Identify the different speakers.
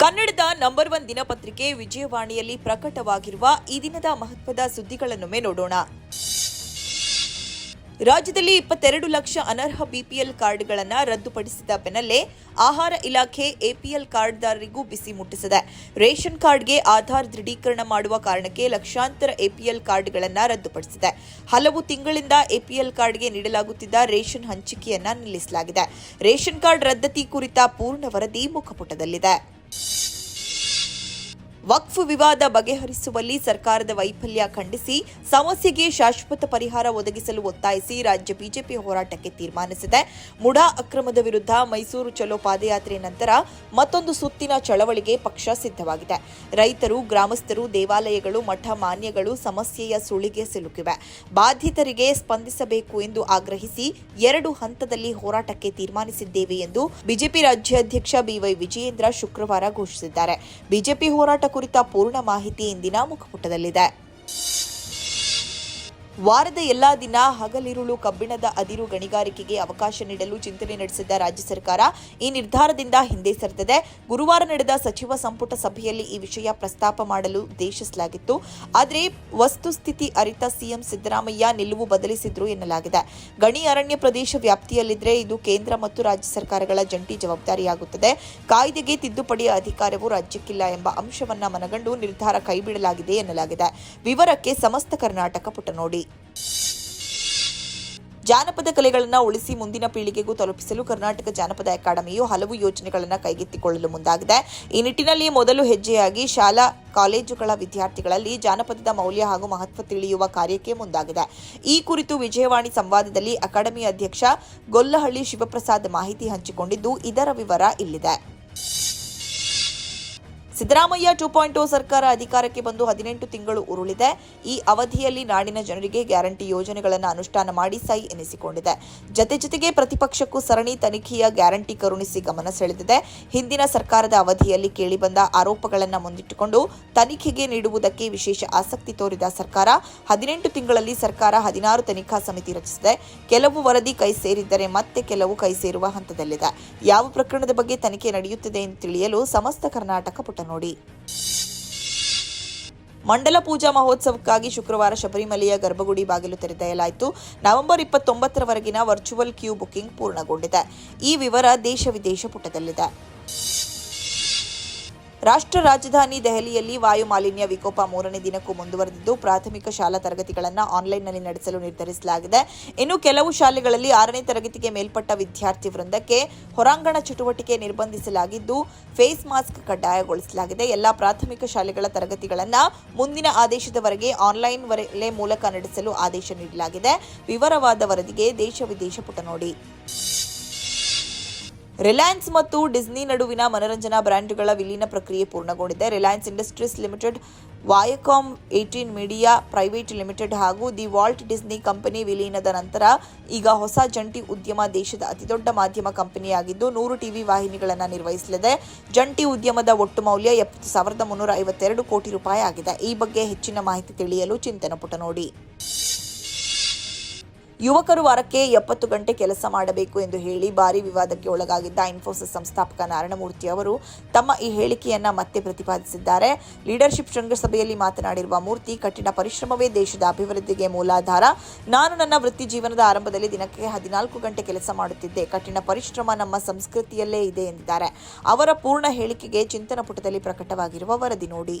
Speaker 1: ಕನ್ನಡದ number one ದಿನಪತ್ರಿಕೆ ವಿಜಯವಾಣಿಯಲ್ಲಿ ಪ್ರಕಟವಾಗಿರುವ ಈ ದಿನದ ಮಹತ್ವದ ಸುದ್ದಿಗಳನ್ನೊಮ್ಮೆ ನೋಡೋಣ. ರಾಜ್ಯದಲ್ಲಿ ಇಪ್ಪತ್ತೆರಡು ಲಕ್ಷ ಅನರ್ಹ ಬಿಪಿಎಲ್ ಕಾರ್ಡ್ಗಳನ್ನು ರದ್ದುಪಡಿಸಿದ ಬೆನ್ನಲ್ಲೇ ಆಹಾರ ಇಲಾಖೆ ಎಪಿಎಲ್ ಕಾರ್ಡ್ದಾರರಿಗೂ ಬಿಸಿ ಮುಟ್ಟಿಸಿದೆ. ರೇಷನ್ ಕಾರ್ಡ್ಗೆ ಆಧಾರ್ ದೃಢೀಕರಣ ಮಾಡುವ ಕಾರಣಕ್ಕೆ ಲಕ್ಷಾಂತರ ಎಪಿಎಲ್ ಕಾರ್ಡ್ಗಳನ್ನು ರದ್ದುಪಡಿಸಿದೆ. ಹಲವು ತಿಂಗಳಿಂದ ಎಪಿಎಲ್ ಕಾರ್ಡ್ಗೆ ನೀಡಲಾಗುತ್ತಿದ್ದ ರೇಷನ್ ಹಂಚಿಕೆಯನ್ನು ನಿಲ್ಲಿಸಲಾಗಿದೆ. ರೇಷನ್ ಕಾರ್ಡ್ ರದ್ದತಿ ಕುರಿತ ಪೂರ್ಣ ವರದಿ ಮುಖಪುಟದಲ್ಲಿದೆ. ವಕ್ಫ್ ವಿವಾದ ಬಗೆಹರಿಸುವಲ್ಲಿ ಸರ್ಕಾರದ ವೈಫಲ್ಯ ಖಂಡಿಸಿ, ಸಮಸ್ಯೆಗೆ ಶಾಶ್ವತ ಪರಿಹಾರ ಒದಗಿಸಲು ಒತ್ತಾಯಿಸಿ ರಾಜ್ಯ ಬಿಜೆಪಿ ಹೋರಾಟಕ್ಕೆ ತೀರ್ಮಾನಿಸಿದೆ. ಮುಡಾ ಅಕ್ರಮದ ವಿರುದ್ಧ ಮೈಸೂರು ಚಲೋ ಪಾದಯಾತ್ರೆ ನಂತರ ಮತ್ತೊಂದು ಸುತ್ತಿನ ಚಳವಳಿಗೆ ಪಕ್ಷ ಸಿದ್ಧವಾಗಿದೆ. ರೈತರು, ಗ್ರಾಮಸ್ಥರು, ದೇವಾಲಯಗಳು, ಮಠ ಮಾನ್ಯಗಳು ಸಮಸ್ಯೆಯ ಸುಳಿಗೆ ಸಿಲುಕಿವೆ. ಬಾಧಿತರಿಗೆ ಸ್ಪಂದಿಸಬೇಕು ಎಂದು ಆಗ್ರಹಿಸಿ ಎರಡು ಹಂತದಲ್ಲಿ ಹೋರಾಟಕ್ಕೆ ತೀರ್ಮಾನಿಸಿದ್ದೇವೆ ಎಂದು ಬಿಜೆಪಿ ರಾಜ್ಯಾಧ್ಯಕ್ಷ ಬಿವೈ ವಿಜಯೇಂದ್ರ ಶುಕ್ರವಾರ ಘೋಷಿಸಿದ್ದಾರೆ. ಬಿಜೆಪಿ ಹೋರಾಟ ಕುರಿತ ಪೂರ್ಣ ಮಾಹಿತಿ ಇಂದಿನ ಮುಖಪುಟದಲ್ಲಿದೆ. ವಾರದ ಎಲ್ಲಾ ದಿನ ಹಗಲಿರುಳು ಕಬ್ಬಿಣದ ಅದಿರು ಗಣಿಗಾರಿಕೆಗೆ ಅವಕಾಶ ನೀಡಲು ಚಿಂತನೆ ನಡೆಸಿದ್ದ ರಾಜ್ಯ ಸರ್ಕಾರ ಈ ನಿರ್ಧಾರದಿಂದ ಹಿಂದೆ ಸರಿದಿದೆ ಗುರುವಾರ ನಡೆದ ಸಚಿವ ಸಂಪುಟ ಸಭೆಯಲ್ಲಿ ಈ ವಿಷಯ ಪ್ರಸ್ತಾಪ ಮಾಡಲು ಉದ್ದೇಶಿಸಲಾಗಿತ್ತು ಆದರೆ ವಸ್ತುಸ್ಥಿತಿ ಅರಿತ ಸಿಎಂ ಸಿದ್ದರಾಮಯ್ಯ ನಿಲುವು ಬದಲಿಸಿದ್ರು ಎನ್ನಲಾಗಿದೆ. ಗಣಿ ಅರಣ್ಯ ಪ್ರದೇಶ ವ್ಯಾಪ್ತಿಯಲ್ಲಿದ್ದರೆ ಇದು ಕೇಂದ್ರ ಮತ್ತು ರಾಜ್ಯ ಸರ್ಕಾರಗಳ ಜಂಟಿ ಜವಾಬ್ದಾರಿಯಾಗುತ್ತದೆ. ಕಾಯ್ದೆಗೆ ತಿದ್ದುಪಡಿಯ ಅಧಿಕಾರವು ರಾಜ್ಯಕ್ಕಿಲ್ಲ ಎಂಬ ಅಂಶವನ್ನ ಮನಗಂಡು ನಿರ್ಧಾರ ಕೈಬಿಡಲಾಗಿದೆ ಎನ್ನಲಾಗಿದೆ. ವಿವರಕ್ಕೆ ಸಮಸ್ತ ಕರ್ನಾಟಕ ಪುಟ ನೋಡಿ ಜಾನಪದ ಕಲೆಗಳನ್ನು ಉಳಿಸಿ ಮುಂದಿನ ಪೀಳಿಗೆಗೂ ತಲುಪಿಸಲು ಕರ್ನಾಟಕ ಜಾನಪದ ಅಕಾಡೆಮಿಯು ಹಲವು ಯೋಜನೆಗಳನ್ನು ಕೈಗೆತ್ತಿಕೊಳ್ಳಲು ಮುಂದಾಗಿದೆ. ಈ ನಿಟ್ಟಿನಲ್ಲಿ ಮೊದಲು ಹೆಜ್ಜೆಯಾಗಿ ಶಾಲಾ, ಕಾಲೇಜುಗಳ ವಿದ್ಯಾರ್ಥಿಗಳಲ್ಲಿ ಜಾನಪದದ ಮೌಲ್ಯ ಹಾಗೂ ಮಹತ್ವ ತಿಳಿಯುವ ಕಾರ್ಯಕ್ಕೆ ಮುಂದಾಗಿದೆ. ಈ ಕುರಿತು ವಿಜಯವಾಣಿ ಸಂವಾದದಲ್ಲಿ ಅಕಾಡೆಮಿ ಅಧ್ಯಕ್ಷ ಗೊಲ್ಲಹಳ್ಳಿ ಶಿವಪ್ರಸಾದ್ ಮಾಹಿತಿ ಹಂಚಿಕೊಂಡಿದ್ದು, ಇದರ ವಿವರ ಇಲ್ಲಿದೆ. ಸಿದ್ದರಾಮಯ್ಯ ಟೂ ಪಾಯಿಂಟ್ ಟು ಸರ್ಕಾರ ಅಧಿಕಾರಕ್ಕೆ ಬಂದು ಹದಿನೆಂಟು ತಿಂಗಳು ಉರುಳಿದೆ. ಈ ಅವಧಿಯಲ್ಲಿ ನಾಡಿನ ಜನರಿಗೆ ಗ್ಯಾರಂಟಿ ಯೋಜನೆಗಳನ್ನು ಅನುಷ್ಠಾನ ಮಾಡಿ ಸೈ ಎನಿಸಿಕೊಂಡಿದೆ. ಜತೆ ಜೊತೆಗೆ ಪ್ರತಿಪಕ್ಷಕ್ಕೂ ಸರಣಿ ತನಿಖೆಯ ಗ್ಯಾರಂಟಿ ಕರುಣಿಸಿ ಗಮನ ಸೆಳೆದಿದೆ. ಹಿಂದಿನ ಸರ್ಕಾರದ ಅವಧಿಯಲ್ಲಿ ಕೇಳಿಬಂದ ಆರೋಪಗಳನ್ನು ಮುಂದಿಟ್ಟುಕೊಂಡು ತನಿಖೆಗೆ ನೀಡುವುದಕ್ಕೆ ವಿಶೇಷ ಆಸಕ್ತಿ ತೋರಿದ ಸರ್ಕಾರ, ಹದಿನೆಂಟು ತಿಂಗಳಲ್ಲಿ ಸರ್ಕಾರ ಹದಿನಾರು ತನಿಖಾ ಸಮಿತಿ ರಚಿಸಿದೆ. ಕೆಲವು ವರದಿ ಕೈ ಸೇರಿದ್ದರೆ ಮತ್ತೆ ಕೆಲವು ಕೈ ಸೇರುವ ಹಂತದಲ್ಲಿದೆ. ಯಾವ ಪ್ರಕರಣದ ಬಗ್ಗೆ ತನಿಖೆ ನಡೆಯುತ್ತಿದೆ ಎಂದು ತಿಳಿಯಲು ಸಮಸ್ತ ಕರ್ನಾಟಕ ಪುಟ ನೋಡಿ. ಮಂಡಲ ಪೂಜಾ ಮಹೋತ್ಸವಕ್ಕಾಗಿ ಶುಕ್ರವಾರ ಶಬರಿಮಲೆಯ ಗರ್ಭಗುಡಿ ಬಾಗಿಲು ತೆರೆದಯಲಾಯಿತು ನವೆಂಬರ್ ಇಪ್ಪತ್ತೊಂಬತ್ತರವರೆಗಿನ ವರ್ಚುವಲ್ ಕ್ಯೂ ಬುಕಿಂಗ್ ಪೂರ್ಣಗೊಂಡಿದೆ. ಈ ವಿವರ ದೇಶ ವಿದೇಶ ಪುಟದಲ್ಲಿದೆ. ರಾಷ್ಟ್ರ ರಾಜಧಾನಿ ದೆಹಲಿಯಲ್ಲಿ ವಾಯು ಮಾಲಿನ್ಯ ವಿಕೋಪ ಮೂರನೇ ದಿನಕ್ಕೂ ಮುಂದುವರೆದಿದ್ದು, ಪ್ರಾಥಮಿಕ ಶಾಲಾ ತರಗತಿಗಳನ್ನು ಆನ್ಲೈನ್ನಲ್ಲಿ ನಡೆಸಲು ನಿರ್ಧರಿಸಲಾಗಿದೆ. ಇನ್ನು ಕೆಲವು ಶಾಲೆಗಳಲ್ಲಿ ಆರನೇ ತರಗತಿಗೆ ಮೇಲ್ಪಟ್ಟ ವಿದ್ಯಾರ್ಥಿ ವೃಂದಕ್ಕೆ ಹೊರಾಂಗಣ ಚಟುವಟಿಕೆ ನಿರ್ಬಂಧಿಸಲಾಗಿದ್ದು, ಫೇಸ್ ಮಾಸ್ಕ್ ಕಡ್ಡಾಯಗೊಳಿಸಲಾಗಿದೆ. ಎಲ್ಲಾ ಪ್ರಾಥಮಿಕ ಶಾಲೆಗಳ ತರಗತಿಗಳನ್ನು ಮುಂದಿನ ಆದೇಶದವರೆಗೆ ಆನ್ಲೈನ್ ವರಲೆ ಮೂಲಕ ನಡೆಸಲು ಆದೇಶ ನೀಡಲಾಗಿದೆ. ವಿವರವಾದ ವರದಿಗೆ ದೇಶ ವಿದೇಶ ಪುಟ ನೋಡಿ. ರಿಲಯನ್ಸ್ ಮತ್ತು ಡಿಸ್ನಿ ನಡುವಿನ ಮನರಂಜನಾ ಬ್ರ್ಯಾಂಡ್ಗಳ ವಿಲೀನ ಪ್ರಕ್ರಿಯೆ ಪೂರ್ಣಗೊಂಡಿದೆ. Reliance Industries Limited Viacom eighteen Media Private Limited ಹಾಗೂ ದಿ ವಾಲ್ಟ್ ಡಿಸ್ನಿ ಕಂಪನಿ ವಿಲೀನದ ನಂತರ ಈಗ ಹೊಸ ಜಂಟಿ ಉದ್ಯಮ ದೇಶದ ಅತಿದೊಡ್ಡ ಮಾಧ್ಯಮ ಕಂಪನಿಯಾಗಿದ್ದು, ನೂರು ಟಿವಿ ವಾಹಿನಿಗಳನ್ನು ನಿರ್ವಹಿಸಲಿದೆ. ಜಂಟಿ ಉದ್ಯಮದ ಒಟ್ಟು ಮೌಲ್ಯ ಎಪ್ಪತ್ತು ಸಾವಿರದ ಮುನ್ನೂರ ಐವತ್ತೆರಡು ಕೋಟಿ ರೂಪಾಯಿ ಆಗಿದೆ. ಈ ಬಗ್ಗೆ ಹೆಚ್ಚಿನ ಮಾಹಿತಿ ತಿಳಿಯಲು ಚಿಂತನ ಪುಟ ನೋಡಿ. ಯುವಕರು ವಾರಕ್ಕೆ ಎಪ್ಪತ್ತು ಗಂಟೆ ಕೆಲಸ ಮಾಡಬೇಕು ಎಂದು ಹೇಳಿ ಭಾರಿ ವಿವಾದಕ್ಕೆ ಒಳಗಾಗಿದ್ದ ಇನ್ಫೋಸಿಸ್ ಸಂಸ್ಥಾಪಕ ನಾರಾಯಣಮೂರ್ತಿ ಅವರು ತಮ್ಮ ಈ ಹೇಳಿಕೆಯನ್ನ ಮತ್ತೆ ಪ್ರತಿಪಾದಿಸಿದ್ದಾರೆ. ಲೀಡರ್ಶಿಪ್ ಶೃಂಗಸಭೆಯಲ್ಲಿ ಮಾತನಾಡಿರುವ ಮೂರ್ತಿ, ಕಠಿಣ ಪರಿಶ್ರಮವೇ ದೇಶದ ಅಭಿವೃದ್ಧಿಗೆ ಮೂಲಾಧಾರ. ನಾನು ನನ್ನ ವೃತ್ತಿ ಜೀವನದ ಆರಂಭದಲ್ಲಿ ದಿನಕ್ಕೆ ಹದಿನಾಲ್ಕು ಗಂಟೆ ಕೆಲಸ ಮಾಡುತ್ತಿದ್ದೆ. ಕಠಿಣ ಪರಿಶ್ರಮ ನಮ್ಮ ಸಂಸ್ಕೃತಿಯಲ್ಲೇ ಇದೆ ಎಂದಿದ್ದಾರೆ. ಅವರ ಪೂರ್ಣ ಹೇಳಿಕೆಗೆ ಚಿಂತನ ಪುಟದಲ್ಲಿ ಪ್ರಕಟವಾಗಿರುವ ವರದಿ ನೋಡಿ.